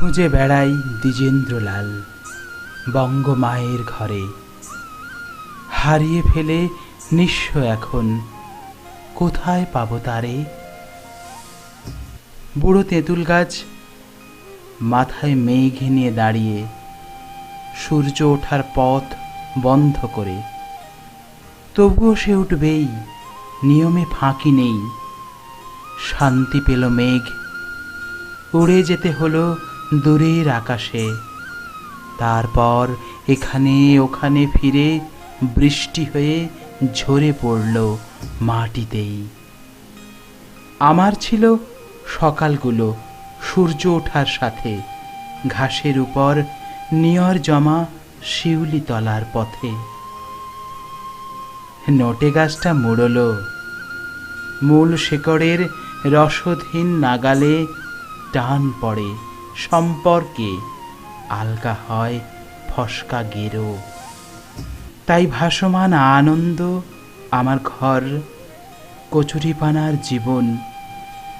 খুঁজে বেড়াই দ্বিজেন্দ্রলাল, বঙ্গমায়ের ঘরে। হারিয়ে ফেলে নিঃস্ব এখন, কোথায় পাবো তারে? বুড়ো তেঁতুল গাছ মাথায় মেঘ নিয়ে দাঁড়িয়ে, সূর্য ওঠার পথ বন্ধ করে। তবুও সে উঠবেই, নিয়মে ফাঁকি নেই। শান্তি পেল মেঘ, উড়ে যেতে হলো দূরের আকাশে। তারপর এখানে ওখানে ফিরে বৃষ্টি হয়ে ঝরে পড়ল মাটিতেই। আমার ছিল সকালগুলো, সূর্য ওঠার সাথে। ঘাসের উপর নিয়র জমা শিউলি তলার পথে। নটে গাছটা মুড়লো। মূল শেকড়ের রসধীন নাগালে টান পড়ে। সম্পর্কে আলগা হয় ফসকা গেরো। তাই ভাসমান আনন্দ আমার ঘর, কচুরিপানার জীবন,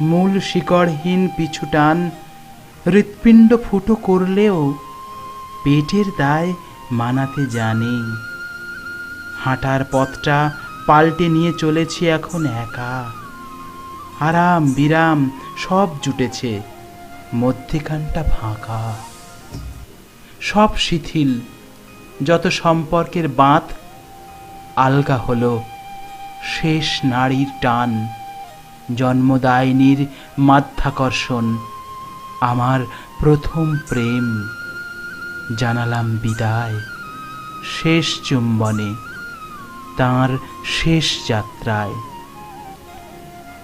মূল শিকড়হীন পিছু টান, হৃৎপিণ্ড ফুটো করলেও পেটের দায় মানাতে জানি। হাঁটার পথটা পাল্টে নিয়ে চলেছি এখন একা। আরাম, বিরাম, সব জুটেছে মধ্যিখানটা ফাঁকা। সব শিথিল, যত সম্পর্কের বাঁধ, আলগা হলো শেষ নারীর টান, জন্মদায়িনীর মাধ্যাকর্ষণ, আমার প্রথম প্রেম। জানালাম বিদায় শেষ চুম্বনে, তার শেষ যাত্রায়।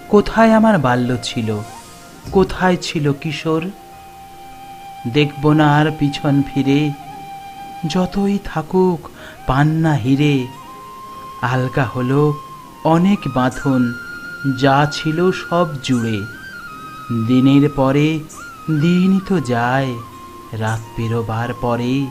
কোথায় আমার বাল্য ছিল? কোথায় ছিল কিশোর? দেখব না আর পিছন ফিরে। যতই থাকুক পান্না হিরে। আলগা হলো অনেক বাঁধন, যা ছিল সব জুড়ে। দিনের পরে দিনই তো যায়, রাত পেরোবার পরে।